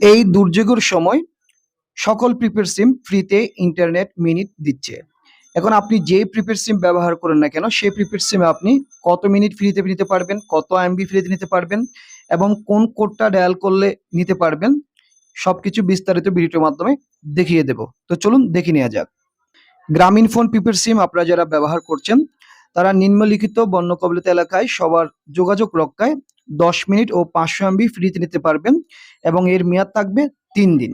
এই দুর্যোগের সময় সকল প্রিপেড সিম ফ্রিতে ইন্টারনেট মিনিট দিচ্ছে। এখন আপনি যেই প্রিপেড সিম ব্যবহার করেন না কেন, সেই প্রিপেড সিমে আপনি কত মিনিট ফ্রিতে নিতে পারবেন, কত এমবি ফ্রিতে নিতে পারবেন এবং কোন কোডটা ডায়াল করলে নিতে পারবেন, সবকিছু বিস্তারিত ভিডিওর মাধ্যমে দেখিয়ে দেব। তো চলুন দেখে নেওয়া যাক। গ্রামীণ ফোন প্রিপেড সিম আপনারা যারা ব্যবহার করছেন, তারা নিম্নলিখিত বন্য কবলিত এলাকায় সবার যোগাযোগ রক্ষায় দশ মিনিট ও পাঁচশো এমবি ফ্রিতে নিতে পারবেন এবং এর মেয়াদ থাকবে তিন দিন।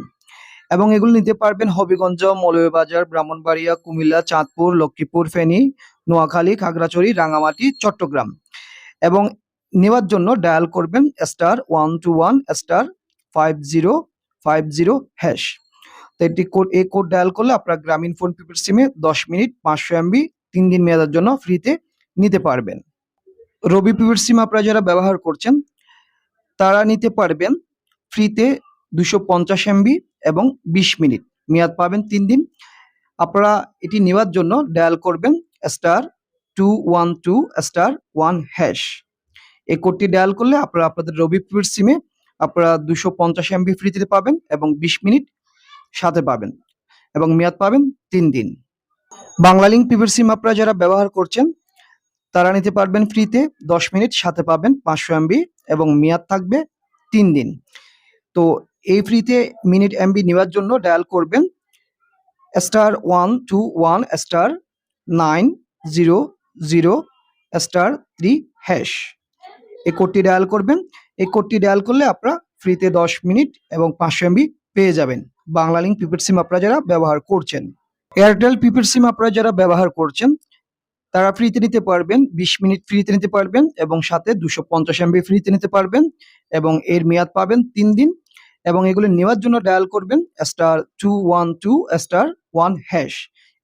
এবং এগুলো নিতে পারবেন হবিগঞ্জ, মৌলভীবাজার, ব্রাহ্মণবাড়িয়া, কুমিল্লা, চাঁদপুর, লক্ষ্মীপুর, ফেনী, নোয়াখালী, খাগড়াছড়ি রাঙামাটি চট্টগ্রাম। এবং নেওয়ার জন্য ডায়াল করবেন star one two one star five zero five zero hash তো এটি কোড এই কোড ডায়াল করলে আপনার গ্রামীণ ফোন প্রিপেড সিমে দশ মিনিট পাঁচশো এমবি তিন দিন মেয়াদের জন্য ফ্রিতে নিতে পারবেন। রবি প্রিপেড সিম আপনারা যারা ব্যবহার করছেন, তারা নিতে পারবেন ফ্রিতে দুশো পঞ্চাশ এমবি এবং বিশ মিনিট। মেয়াদ পাবেন তিন দিন। আপনারা এটি নেওয়ার জন্য ডায়াল করবেন star two one two star one hash. এই কোডটি ডায়াল করলে আপনারা আপনাদের রবি প্রিপেড সিমে আপনারা দুশো পঞ্চাশ এমবি ফ্রিতে পাবেন এবং বিশ মিনিট সাথে পাবেন এবং মেয়াদ পাবেন তিন দিন। বাংলালিংক প্রিপেড সিম আপনারা যারা ব্যবহার করছেন তারা নিতে পারবেন ফ্রিতে, দশ মিনিট, সাথে পাবেন পাঁচশো এমবি এবং মেয়াদ থাকবে তিন দিন। তো এই ফ্রিতে মিনিট এমবি নেওয়ার জন্য ডায়াল করবেন star one two one star nine zero zero star three hash. এই কোডটি ডায়াল করবেন। এই কোডটি ডায়াল করলে আপনারা ফ্রিতে দশ মিনিট এবং পাঁচশো এমবি পেয়ে যাবেন। বাংলালিংক প্রিপেড সিম আপনারা যারা ব্যবহার করছেন। এয়ারটেল প্রিপেড সিম আপনারা যারা ব্যবহার করছেন তারা ফ্রিতে নিতে পারবেন, বিশ মিনিট ফ্রিতে নিতে পারবেন এবং সাথে দুশো পঞ্চাশ এমবি ফ্রিতে নিতে পারবেন এবং এর মেয়াদ পাবেন তিন দিন এবং এগুলো নেওয়ার জন্য ডায়াল করবেন star two one two star one hash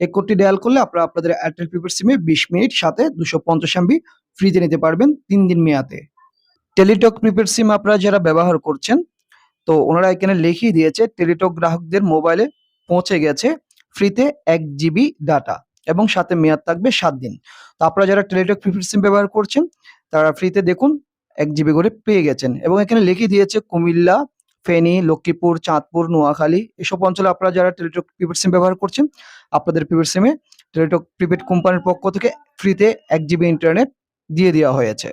এই কোডটি ডায়াল করলে আপনারা আপনাদের এয়ারটেল প্রিপেড সিমে বিশ মিনিট সাথে দুশো পঞ্চাশ এমবি ফ্রিতে নিতে পারবেন তিন দিন মেয়াদে। টেলিটক প্রিপেড সিম আপনারা যারা ব্যবহার করছেন, তো ওনারা এখানে লিখিয়ে দিয়েছে টেলিটক গ্রাহকদের মোবাইলে পৌঁছে গেছে ফ্রিতে এক জিবি ডাটা। এবং সাথে মেয়াদ থাকবে সাত দিন। তো আপনারা যারা টেলিটক প্রিপেড সিম ব্যবহার করছেন, তারা ফ্রিতে দেখুন, এক জিবি করে পেয়ে গেছেন। এবং এখানে লিখে দিয়েছে কুমিল্লা, ফেনী, লক্ষ্মীপুর, চাঁদপুর, নোয়াখালী, এসব অঞ্চলে আপনারা যারা টেলিটক প্রিপেড সিম ব্যবহার করছেন, আপনাদের প্রিপেড সিমে টেলিটক প্রিপেড কোম্পানির পক্ষ থেকে ফ্রিতে এক জিবি ইন্টারনেট দিয়ে দেওয়া হয়েছে।